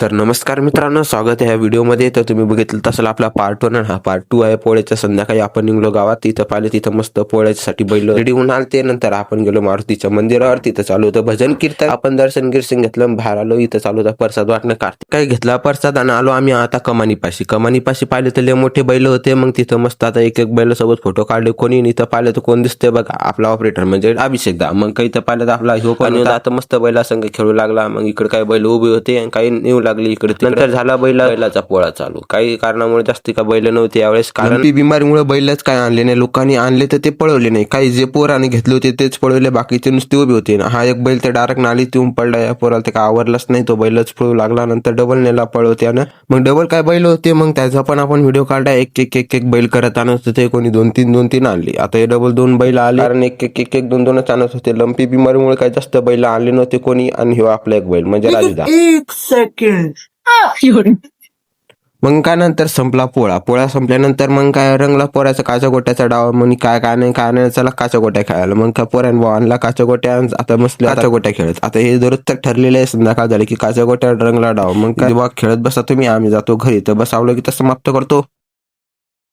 तर नमस्कार मित्रांनो स्वागत आहे या व्हिडिओमध्ये. तर तुम्ही बघितलं तसं आपला पार्ट वन हा पार्ट टू आहे. पोळ्याच्या संध्याकाळी आपण निघलो गावात. तिथं पाहिले तिथं मस्त पोळ्यासाठी बैल रेडी होऊन आलते. नंतर आपण गेलो मारुतीच्या मंदिरावर. तिथं चालू होतं भजन कीर्तन. आपण दर्शन गिर्शन घेतलं. बाहेर आलो. इथं चालू होता प्रसाद वाटणं. कार्तिक काय घेतला प्रसाद आणि आलो आम्ही आता कमानीपाशी. कमानीपाशी पाहिले तर लय मोठे बैल होते. मग तिथं मस्त आता एक एक बैल सोबत फोटो काढले. कोणी इथं पाहिलं तर कोण दिसतंय बघा. आपला ऑपरेटर म्हणजे अभिषेक दा. मग काही तर पाहिलं तर आपला पण होता. आता मस्त बैला संघ खेळू लागला. मग इकडे काही बैल उभे होते आणि काही नेऊ लागली इकडे नंतर झाला बैला बैलाचा पोळा चालू. काही कारणामुळे जास्ती का बैल नव्हते यावेळेस कारण ती बिमारीमुळे बैलच काय आणले नाही. लोकांनी आणले तर ते पळवले नाही. काही जे पोराने घेतले होते तेच पळवले बाकीचे नुसते उभे होते. हा एक बैल तर डायरेक्ट नालीत येऊन पडला. या पोराला ते काय आवरलाच नाही. तो बैलच पळू लागला. नंतर डबल नेला पळवत्यानं मग डबल काय बैल होते? मग त्याचा पण आपण व्हिडिओ काढला. एक एक एक एक बैल करत आणत होते. कोणी दोन तीन दोन तीन आणले. आता हे डबल दोन बैल आले. कारण एक एक एक एक दोन दोनच आणत होते. लंपी बिमारीमुळे काही जास्त बैल आणले नव्हते कोणी. आणि ह्यो आपला एक बैल म्हणजे राजूदा. एक सेकंड मग काय नंतर संपला पोळा? पोळा संपल्यानंतर मग काय रंगला पोऱ्याचा काचा गोट्याचा डाव मग काय काय नाही काय नाही चला काचा गोट्या खेळायला. मग काय पोऱ्यान भाऊ आणला काचा गोट्या आता मस्त काचा गोट्या खेळत. आता हे दररोज तर ठरलेलं आहे संध्याकाळ झाली की काचा गोट्या रंगला डाव. मग काय? जेव्हा खेळत बसा तुम्ही आम्ही जातो घरी. तर बस आवलं की तसं समाप्त करतो.